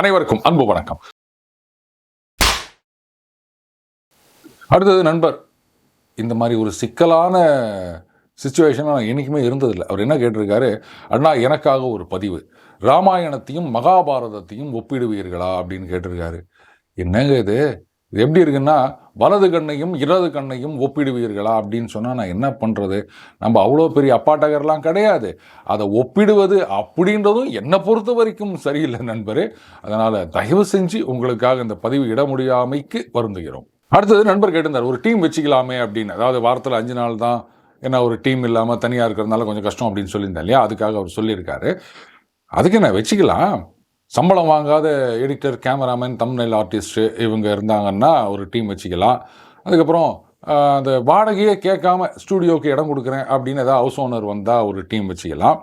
அனைவருக்கும் அன்பு வணக்கம். அடுத்தது நண்பர் இந்த மாதிரி ஒரு சிக்கலான சுச்சுவேஷனாக என்றைக்குமே இருந்ததில்லை. அவர் என்ன கேட்டிருக்காரு? அண்ணா எனக்காக ஒரு பதிவு. ராமாயணத்தையும் மகாபாரதத்தையும் ஒப்பிடுவீர்களா? அப்படின்னு கேட்டிருக்காரு. என்னங்க இது? இது எப்படி இருக்குன்னா வலது கண்ணையும் இடது கண்ணையும் ஒப்பிடுவீர்களா அப்படின்னு சொன்னால் நான் என்ன பண்ணுறது நம்ம அவ்வளோ பெரிய அப்பாட்டகர்லாம் கிடையாது. அதை ஒப்பிடுவது அப்படின்றதும் என்னை பொறுத்த வரைக்கும் சரியில்லை நண்பரே. அதனால் தயவு செஞ்சு உங்களுக்காக இந்த பதிவு இட முடியாமைக்கு வருந்துகிறோம். அடுத்தது நண்பர் கேட்டிருந்தார் ஒரு டீம் வச்சுக்கலாமே அப்படின்னு. அதாவது வாரத்தில் அஞ்சு நாள் தான் ஏன்னா ஒரு டீம் இல்லாமல் தனியாக இருக்கிறதுனால கொஞ்சம் கஷ்டம் அப்படின்னு சொல்லியிருந்தேன் இல்லையா? அதுக்காக அவர் சொல்லியிருக்காரு. அதுக்கு என்ன வச்சுக்கலாம். சம்பளம் வாங்காத எடிட்டர் கேமராமேன் தமிழ்நெல் ஆர்டிஸ்ட்டு இவங்க இருந்தாங்கன்னா ஒரு டீம் வச்சுக்கலாம். அதுக்கப்புறம் அந்த வாடகையே கேட்காம ஸ்டூடியோவுக்கு இடம் கொடுக்குறேன் அப்படின்னு ஏதாவது ஹவுஸ் ஓனர் வந்தால் ஒரு டீம் வச்சுக்கலாம்.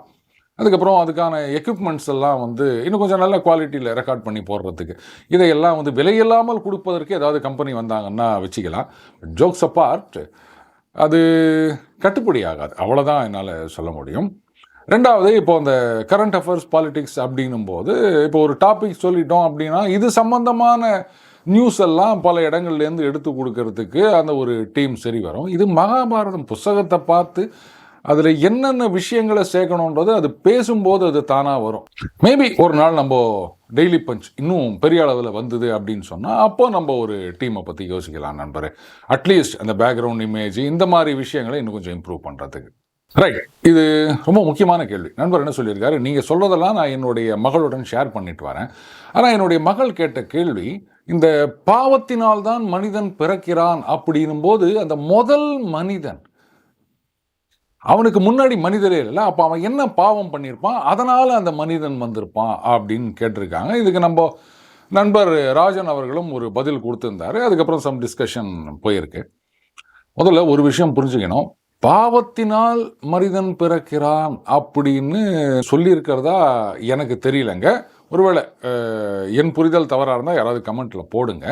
அதுக்கப்புறம் அதுக்கான எக்யூப்மெண்ட்ஸ் எல்லாம் வந்து இன்னும் கொஞ்சம் நல்ல குவாலிட்டியில் ரெக்கார்ட் பண்ணி போடுறதுக்கு. இதையெல்லாம் வந்து விலையில்லாமல் கொடுப்பதற்கு ஏதாவது கம்பெனி வந்தாங்கன்னா வச்சுக்கலாம். ஜோக்ஸ் அப்பார்ட் அது கட்டுப்படி ஆகாது. அவ்வளோதான் என்னால் சொல்ல முடியும். ரெண்டாவது இப்போ அந்த கரண்ட் அஃபேர்ஸ் பாலிடிக்ஸ் அப்படின்னும் போது இப்போ ஒரு டாபிக் சொல்லிட்டோம் அப்படின்னா இது சம்பந்தமான நியூஸ் எல்லாம் பல இடங்கள்லேருந்து எடுத்து கொடுக்கறதுக்கு அந்த ஒரு டீம் சரி வரும். இது மகாபாரதம் புஸ்தகத்தை பார்த்து அதில் என்னென்ன விஷயங்களை சேர்க்கணுன்றது அது பேசும்போது அது தானாக வரும். மேபி ஒரு நாள் நம்ம டெய்லி பஞ்ச் இன்னும் பெரிய அளவில் வந்தது அப்படின்னு சொன்னால் அப்போ நம்ம ஒரு டீமை பற்றி யோசிக்கலாம் நண்பர். அட்லீஸ்ட் அந்த பேக்ரவுண்ட் இமேஜ் இந்த மாதிரி விஷயங்களை இன்னும் கொஞ்சம் இம்ப்ரூவ் பண்ணுறதுக்கு ரைட் இது ரொம்ப முக்கியமான கேள்வி. நண்பர் என்ன சொல்லியிருக்காரு? நீங்கள் சொல்கிறதெல்லாம் நான் என்னுடைய மகளுடன் ஷேர் பண்ணிட்டு வரேன். ஆனால் என்னுடைய மகள் கேட்ட கேள்வி இந்த பாவத்தினால் தான் மனிதன் பிறக்கிறான் அப்படின்னும் போது அந்த முதல் மனிதன் அவனுக்கு முன்னாடி மனிதரே இல்லை அப்போ அவன் என்ன பாவம் பண்ணியிருப்பான் அதனால் அந்த மனிதன் வந்திருப்பான் அப்படின்னு கேட்டிருக்காங்க. இதுக்கு நம்ம நண்பர் ராஜன் அவர்களும் ஒரு பதில் கொடுத்துருந்தாரு. அதுக்கப்புறம் சம் டிஸ்கஷன் போயிருக்கு. முதல்ல ஒரு விஷயம் புரிஞ்சுக்கணும். பாவத்தினால் மனிதன் பிறக்கிறான் அப்படின்னு சொல்லியிருக்கிறதா எனக்கு தெரியலங்க. ஒருவேளை என் புரிதல் தவறாக இருந்தால் யாராவது கமெண்ட்டில் போடுங்க.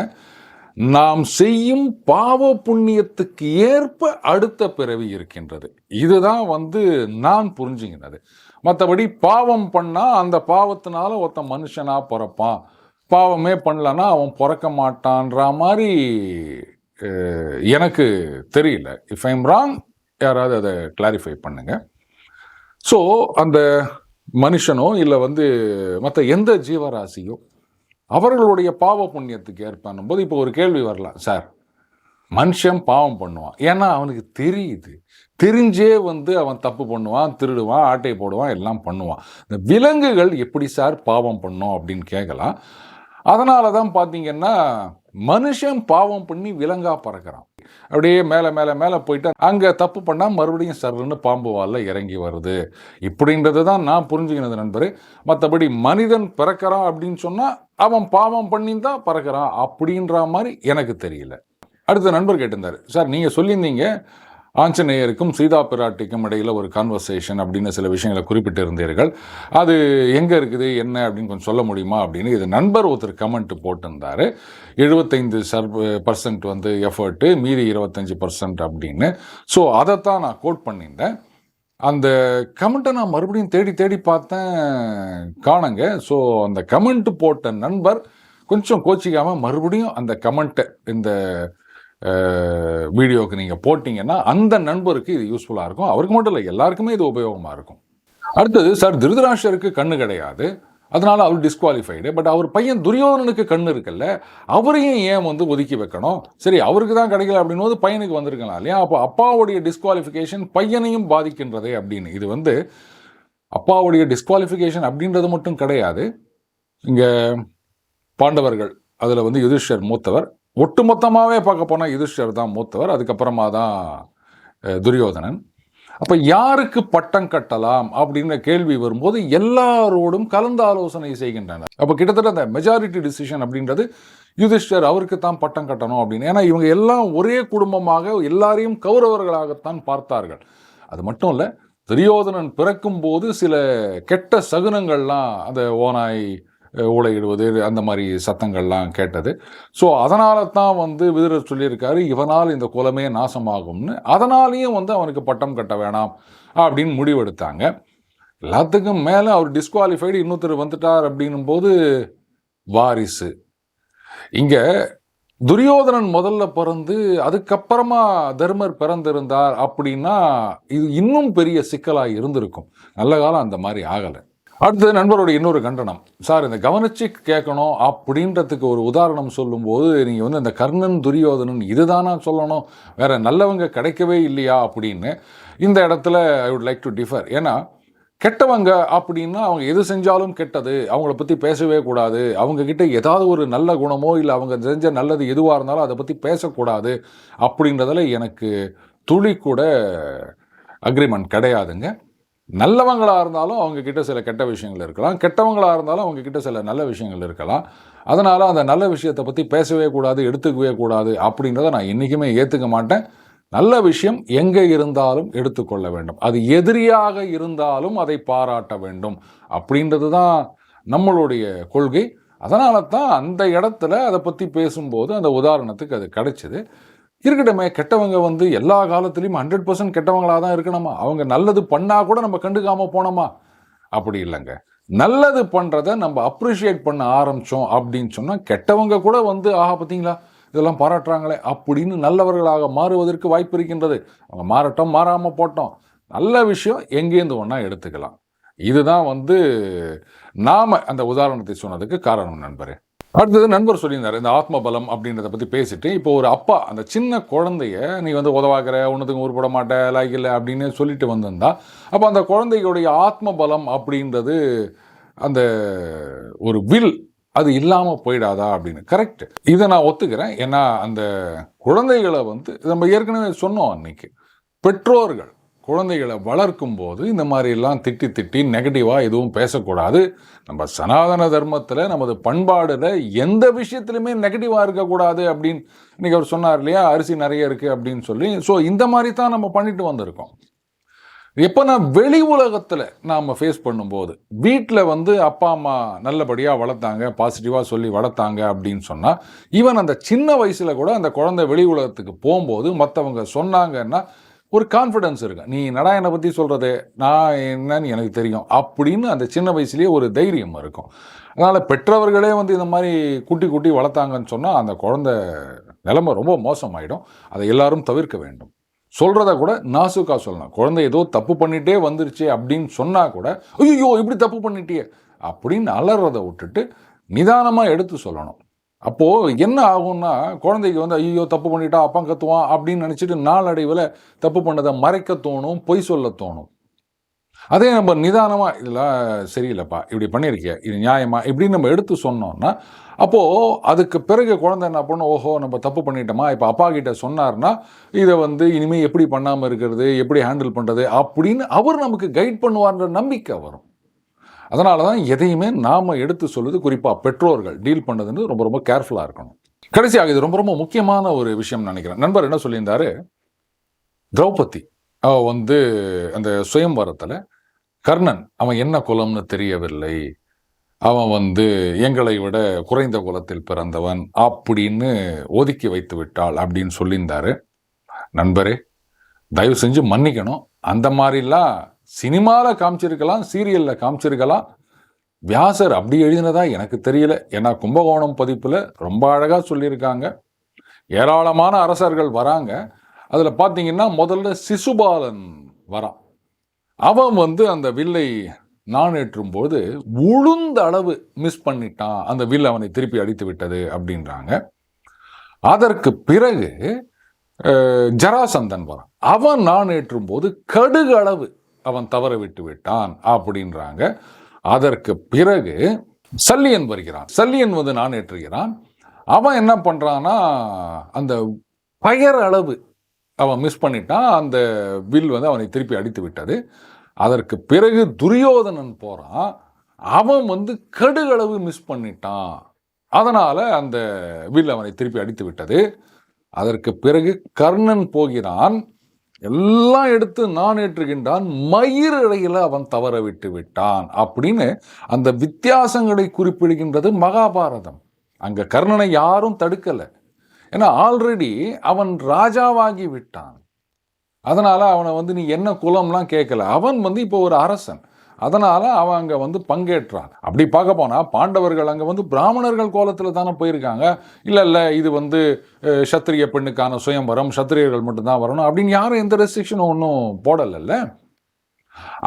நாம் செய்யும் பாவ புண்ணியத்துக்கு ஏற்ப அடுத்த பிறவி இருக்கின்றது. இதுதான் வந்து நான் புரிஞ்சுக்கினது. மற்றபடி பாவம் பண்ணால் அந்த பாவத்தினால ஒருத்த மனுஷனாக பிறப்பான். பாவமே பண்ணலன்னா அவன் பிறக்க மாட்டான்ற மாதிரி எனக்கு தெரியல. இஃப் ஐம் ராங் யாராவது அதை கிளாரிஃபை பண்ணுங்க. ஸோ அந்த மனுஷனோ இல்லை வந்து மற்ற எந்த ஜீவராசியோ அவர்களுடைய பாவ புண்ணியத்துக்கு ஏற்பானும் போது இப்போ ஒரு கேள்வி வரலாம். சார் மனுஷன் பாவம் பண்ணுவான். ஏன்னா அவனுக்கு தெரியுது. தெரிஞ்சே வந்து அவன் தப்பு பண்ணுவான் திருடுவான் ஆட்டை போடுவான் எல்லாம் பண்ணுவான். இந்த விலங்குகள் எப்படி சார் பாவம் பண்ணும் அப்படின்னு கேட்கலாம் அதனால தான் பார்த்தீங்கன்னா மனுஷன் பாவம் பண்ணி விலங்கா பறக்கிறான். அப்படியே மேலே மேலே மேலே போயிட்டு அங்கே தப்பு பண்ணால் மறுபடியும் சர்ன்னு பாம்பு வாலில் இறங்கி வருது. இப்படின்றது தான் நான் புரிஞ்சுக்கினது நண்பர். மற்றபடி மனிதன் பிறக்கிறான் அப்படின்னு சொன்னால் அவன் பாவம் பண்ணி தான் பறக்கிறான் அப்படின்ற மாதிரி எனக்கு தெரியல. அடுத்த நண்பர் கேட்டிருந்தார் சார் நீங்கள் சொல்லியிருந்தீங்க ஆஞ்சநேயருக்கும் சீதா பிராட்டிக்கும் இடையில் ஒரு கான்வர்சேஷன் அப்படின்னு சில விஷயங்களை குறிப்பிட்டிருந்தீர்கள். அது எங்கே இருக்குது என்ன அப்படின்னு கொஞ்சம் சொல்ல முடியுமா அப்படின்னு இது நண்பர் ஒருத்தர் கமெண்ட் போட்டிருந்தார். எழுபத்தைந்து சர் பர்சன்ட் வந்து எஃபர்ட்டு மீதி இருபத்தஞ்சி பர்சன்ட் அப்படின்னு. ஸோ அதைத்தான் நான் கோட் பண்ணியிருந்தேன். அந்த கமெண்ட்டை நான் மறுபடியும் தேடி தேடி பார்த்தேன். காணுங்க. ஸோ அந்த கமெண்ட் போட்ட நண்பர் கொஞ்சம் கோச்சிக்காமல் மறுபடியும் அந்த கமெண்ட்டை இந்த வீடியோவுக்கு நீங்கள் போட்டிங்கன்னா அந்த நண்பருக்கு இது யூஸ்ஃபுல்லாக இருக்கும். அவருக்கு மட்டும் இல்லை எல்லாருக்குமே இது உபயோகமாக இருக்கும். அடுத்தது சார் திருதராஷருக்கு கண்ணு கிடையாது. அதனால் அவர் டிஸ்குவாலிஃபைடு பட் அவர் பையன் துரியோதனனுக்கு கண் இருக்குல்ல அவரையும் ஏன் வந்து ஒதுக்கி வைக்கணும்? சரி அவருக்கு தான் கிடைக்கல அப்படின்னும் போது பையனுக்கு வந்திருக்கலாம் இல்லையா? அப்போ அப்பாவுடைய டிஸ்குவாலிஃபிகேஷன் பையனையும் பாதிக்கின்றதே அப்படின்னு. இது வந்து அப்பாவுடைய டிஸ்குவாலிஃபிகேஷன் அப்படின்றது மட்டும் கிடையாது. இங்கே பாண்டவர்கள் அதில் வந்து யுதிஷ்டர் மூத்தவர் ஒட்டுமொத்தமாகவே பார்க்க போனால் யுதிஷ்டர் தான் மூத்தவர் அதுக்கப்புறமா தான் துரியோதனன். அப்போ யாருக்கு பட்டம் கட்டலாம் அப்படின்ற கேள்வி வரும்போது எல்லாரோடும் கலந்து ஆலோசனை செய்கின்றனர். அப்போ கிட்டத்தட்ட அந்த மெஜாரிட்டி டிசிஷன் அப்படின்றது யுதிஷ்டர் அவருக்கு தான் பட்டம் கட்டணும் அப்படின்னு. ஏன்னா இவங்க எல்லாம் ஒரே குடும்பமாக எல்லாரையும் கௌரவர்களாகத்தான் பார்த்தார்கள். அது மட்டும் இல்லை துரியோதனன் பிறக்கும்போது சில கெட்ட சகுனங்கள்லாம் அந்த ஓநாய் ஊழையிடுவது அந்த மாதிரி சத்தங்கள்லாம் கேட்டது. ஸோ அதனால தான் வந்து விதுரர் சொல்லியிருக்காரு இவனால் இந்த குலமே நாசமாகும்னு. அதனாலேயும் வந்து அவனுக்கு பட்டம் கட்ட வேணாம் அப்படின்னு முடிவெடுத்தாங்க. எல்லாத்துக்கும் மேலே அவர் டிஸ்குவாலிஃபைடு இன்னொருத்தர் வந்துட்டார் அப்படின்னும் போது வாரிசு. இங்கே துரியோதனன் முதல்ல பிறந்து அதுக்கப்புறமா தர்மர் பிறந்திருந்தார் அப்படின்னா இது இன்னும் பெரிய சிக்கலாக இருந்திருக்கும். நல்ல காலம் அந்த மாதிரி ஆகலை. அடுத்தது நண்பரோட இன்னொரு கண்டனம். சார் இந்த கவனிச்சு கேட்கணும் அப்படின்றதுக்கு ஒரு உதாரணம் சொல்லும்போது நீங்கள் வந்து இந்த கர்ணன் துரியோதனன் இதுதானா சொல்லணும்? வேற நல்லவங்க கிடைக்கவே இல்லையா? அப்படின்னு இந்த இடத்துல I would like to differ ஏன்னா கெட்டவங்க அப்படின்னா அவங்க எது செஞ்சாலும் கெட்டது. அவங்கள பற்றி பேசவே கூடாது. அவங்கக்கிட்ட ஏதாவது ஒரு நல்ல குணமோ இல்லை அவங்க செஞ்ச நல்லது எதுவாக இருந்தாலும் அதை பற்றி பேசக்கூடாது அப்படின்றதில் எனக்கு துளி கூட அக்ரிமெண்ட் கிடையாதுங்க. நல்லவங்களாக இருந்தாலும் அவங்கக்கிட்ட சில கெட்ட விஷயங்கள் இருக்கலாம். கெட்டவங்களாக இருந்தாலும் அவங்கக்கிட்ட சில நல்ல விஷயங்கள் இருக்கலாம். அதனால் அந்த நல்ல விஷயத்தை பற்றி பேசவே கூடாது எடுத்துக்கவே கூடாது அப்படின்றத நான் என்றைக்குமே ஏற்றுக்க மாட்டேன். நல்ல விஷயம் எங்கே இருந்தாலும் எடுத்துக்கொள்ள வேண்டும். அது எதிரியாக இருந்தாலும் அதை பாராட்ட வேண்டும் அப்படின்றது தான் நம்மளுடைய கொள்கை. அதனால தான் அந்த இடத்துல அதை பற்றி பேசும்போது அந்த உதாரணத்துக்கு அது கிடைச்சிது. இருக்கட்டுமே கெட்டவங்க வந்து எல்லா காலத்துலேயும் ஹண்ட்ரட் பர்சன்ட் கெட்டவங்களாக தான் இருக்கணுமா? அவங்க நல்லது பண்ணால் கூட நம்ம கண்டுக்காமல் போனோமா? அப்படி இல்லைங்க. நல்லது பண்ணுறத நம்ம அப்ரிஷியேட் பண்ண ஆரம்பித்தோம் அப்படின்னு சொன்னால் கெட்டவங்க கூட வந்து ஆஹா பார்த்தீங்களா? இதெல்லாம் பாராட்டுறாங்களே அப்படின்னு நல்லவர்களாக மாறுவதற்கு வாய்ப்பு இருக்கின்றது. அவங்க மாறட்டும் மாறாமல் போட்டோம். நல்ல விஷயம் எங்கேருந்து ஒன்றா எடுத்துக்கலாம். இதுதான் வந்து நாம் அந்த உதாரணத்தை சொன்னதுக்கு காரணம் நண்பரே. அடுத்தது நண்பர் சொல்லியிருந்தார் இந்த ஆத்ம பலம் அப்படின்றத பற்றி பேசிட்டு இப்போ ஒரு அப்பா அந்த சின்ன குழந்தைய நீ வந்து உதவாக்குற ஒன்றுத்துக்கு உருப்பட மாட்டே லாய்க்கு இல்லை அப்படின்னு சொல்லிட்டு வந்திருந்தா அப்போ அந்த குழந்தைகளுடைய ஆத்ம பலம் அப்படின்றது அந்த ஒரு வில் அது இல்லாமல் போயிடாதா அப்படின்னு. கரெக்ட் இதை நான் ஒத்துக்கிறேன். ஏன்னா அந்த குழந்தைகளை வந்து நம்ம ஏற்கனவே சொன்னோம் அன்னைக்கு பெற்றோர்கள் குழந்தைகளை வளர்க்கும் போது இந்த மாதிரிலாம் திட்டி திட்டி நெகட்டிவாக எதுவும் பேசக்கூடாது. நம்ம சனாதன தர்மத்தில் நமது பண்பாடில் எந்த விஷயத்துலையுமே நெகட்டிவாக இருக்கக்கூடாது அப்படின்னு இன்றைக்கி அவர் சொன்னார் இல்லையா? அரிசி நிறைய இருக்குது அப்படின்னு சொல்லி. ஸோ இந்த மாதிரி தான் நம்ம பண்ணிட்டு வந்திருக்கோம். எப்போ நான் வெளி உலகத்தில் நாம் ஃபேஸ் பண்ணும்போது வீட்டில் வந்து அப்பா அம்மா நல்லபடியாக வளர்த்தாங்க பாசிட்டிவாக சொல்லி வளர்த்தாங்க அப்படின்னு சொன்னால் ஈவன் அந்த சின்ன வயசில் கூட அந்த குழந்தை வெளி உலகத்துக்கு போகும்போது மற்றவங்க சொன்னாங்கன்னா ஒரு கான்ஃபிடன்ஸ் இருக்கும் நீ நடா என்னை பற்றி சொல்கிறது நான் என்னன்னு எனக்கு தெரியும். அப்படின்னு அந்த சின்ன வயசுலேயே ஒரு தைரியம் இருக்கும். அதனால் பெற்றவர்களே வந்து இந்த மாதிரி குட்டி குட்டி வளர்த்தாங்கன்னு சொன்னால் அந்த குழந்தை நிலைமை ரொம்ப மோசமாயிடும். அதை எல்லாரும் தவிர்க்க வேண்டும். சொல்கிறத கூட நாசுக்கா சொல்லலாம். குழந்தை ஏதோ தப்பு பண்ணிகிட்டே வந்துருச்சு அப்படின்னு சொன்னால் கூட ஐயோ இப்படி தப்பு பண்ணிட்டியே அப்படின்னு அலறதை விட்டுட்டு நிதானமாக எடுத்து சொல்லணும். அப்போது என்ன ஆகும்னா குழந்தைக்கு வந்து ஐயோ தப்பு பண்ணிட்டா அப்பா கத்துவான் அப்படின்னு நினச்சிட்டு நாளடைவில் தப்பு பண்ணதை மறைக்க தோணும் பொய் சொல்ல தோணும். அதே நம்ம நிதானமாக இதெல்லாம் சரியில்லைப்பா இப்படி பண்ணியிருக்கிய இது நியாயமா? இப்படின்னு நம்ம எடுத்து சொன்னோம்னா அப்போது அதுக்கு பிறகு குழந்தை என்ன பண்ணும் ஓஹோ நம்ம தப்பு பண்ணிட்டோமா? இப்போ அப்பா கிட்ட சொன்னார்னா இதை வந்து இனிமேல் எப்படி பண்ணாமல் இருக்கிறது எப்படி ஹேண்டில் பண்ணுறது அப்படின்னு அவர் நமக்கு கைட் பண்ணுவார்ன்ற நம்பிக்கை வரும். அதனால தான் எதையுமே நாம் எடுத்து சொல்வது குறிப்பாக பெற்றோர்கள் டீல் பண்ணதுன்னு ரொம்ப ரொம்ப கேர்ஃபுல்லாக இருக்கணும். கடைசியாக இது ரொம்ப ரொம்ப முக்கியமான ஒரு விஷயம் நினைக்கிறேன். நண்பர் என்ன சொல்லியிருந்தாரு? திரௌபதி அவ வந்து அந்த சுயம்வரத்தில் கர்ணன் அவன் என்ன குலம்னு தெரியவில்லை. அவன் வந்து எங்களை விட குறைந்த குலத்தில் பிறந்தவன். அப்படின்னு ஒதுக்கி வைத்து விட்டாள் அப்படின்னு சொல்லியிருந்தாரு. நண்பரே தயவு செஞ்சு மன்னிக்கணும். அந்த மாதிரிலாம் சினிமாவில் காமிச்சிருக்கலாம் சீரியலில் காமிச்சிருக்கலாம். வியாசர் அப்படி எழுதினதா எனக்கு தெரியல. ஏன்னா கும்பகோணம் பதிப்பில் ரொம்ப அழகாக சொல்லியிருக்காங்க. ஏராளமான அரசர்கள் வராங்க. அதில் பார்த்தீங்கன்னா முதல்ல சிசுபாலன் வரான். அவன் வந்து அந்த வில்லை நான் போது உளுந்த அளவு மிஸ் பண்ணிட்டான். அந்த வில் அவனை திருப்பி அடித்து விட்டது அப்படின்றாங்க. அதற்கு பிறகு ஜராசந்தன் வரான். அவன் நாணேற்றும் போது கடுகளவு அவன் தவற விட்டு விட்டான் அப்படின்றாங்க. அதற்கு பிறகு சல்லியன் வருகிறான். சல்லியன் வந்து நான் ஏற்றுகிறான். அவன் என்ன பண்ணுறான்னா அந்த பயர் அளவு அவன் மிஸ் பண்ணிட்டான். அந்த வில் வந்து அவனை திருப்பி அடித்து விட்டது. அதற்கு பிறகு துரியோதனன் போகிறான் அவன் வந்து கடுகளவு மிஸ் பண்ணிட்டான். அதனால் அந்த வில் அவனை திருப்பி அடித்து விட்டது. அதற்கு பிறகு கர்ணன் போகிறான். எல்லாம் எடுத்து நான் ஏற்றுகின்றான் மயிர் இடையில அவன் தவற விட்டு விட்டான் அப்படின்னு அந்த வித்தியாசங்களை குறிப்பிடுகின்றது மகாபாரதம். அங்க கர்ணனை யாரும் தடுக்கல. ஏன்னா ஆல்ரெடி அவன் ராஜாவாகி விட்டான். அதனால அவனை வந்து நீ என்ன குலம்லாம் கேட்கல. அவன் வந்து இப்போ ஒரு அரசன். அதனால் அவன் அங்கே வந்து பங்கேற்றான் அப்படி பார்க்க போனால் பாண்டவர்கள் அங்கே வந்து பிராமணர்கள் கோலத்தில் தானே போயிருக்காங்க. இல்லை இல்லை இது வந்து சத்திரிய பெண்ணுக்கான சுயம்பரம் சத்திரியர்கள் மட்டும்தான் வரணும் அப்படின்னு யாரும் எந்த ரெஸ்ட்ரிக்ஷனும் ஒன்றும் போடலைல்ல.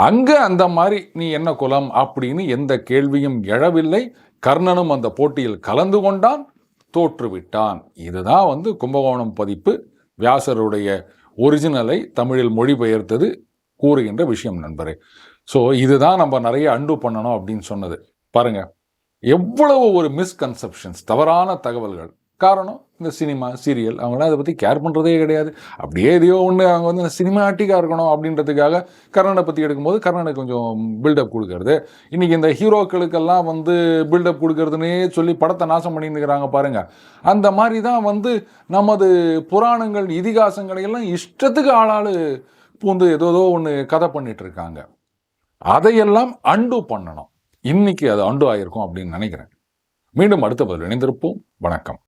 அங்கே அந்த மாதிரி நீ என்ன குலம் அப்படின்னு எந்த கேள்வியும் எழவில்லை. கர்ணனும் அந்த போட்டியில் கலந்து கொண்டான் தோற்றுவிட்டான். இதுதான் வந்து கும்பகோணம் பதிப்பு. வியாசருடைய ஒரிஜினலை தமிழில் மொழிபெயர்த்தது கூறுகின்ற விஷயம் நண்பரே. ஸோ இதுதான் நம்ம நிறைய அண்டு பண்ணணும் அப்படின்னு சொன்னது. பாருங்க. எவ்வளவு ஒரு மிஸ்கன்செப்ஷன்ஸ் தவறான தகவல்கள். காரணம் இந்த சினிமா சீரியல் அவங்களாம் அதை பற்றி கேர் பண்ணுறதே கிடையாது. அப்படியே எதையோ ஒன்று அவங்க வந்து இந்த சினிமாட்டிக்காக இருக்கணும் அப்படின்றதுக்காக கர்ணனை பற்றி எடுக்கும்போது கர்ணனுக்கு கொஞ்சம் பில்டப் கொடுக்கறது. இன்றைக்கி இந்த ஹீரோக்களுக்கெல்லாம் வந்து பில்டப் கொடுக்கறதுனே சொல்லி படத்தை நாசம் பண்ணியிருக்கிறாங்க பாருங்க. அந்த மாதிரி தான் வந்து நமது புராணங்கள் இதிகாசங்களை எல்லாம் இஷ்டத்துக்கு ஆளாள் பூந்து ஏதோ ஒன்று கதை பண்ணிகிட்ருக்காங்க இருக்காங்க. அதையெல்லாம் அண்டு பண்ணணும். இன்னைக்கு அது அண்டு ஆயிருக்கும் அப்படின்னு நினைக்கிறேன். மீண்டும் அடுத்த பதில் இணைந்திருப்போம். வணக்கம்.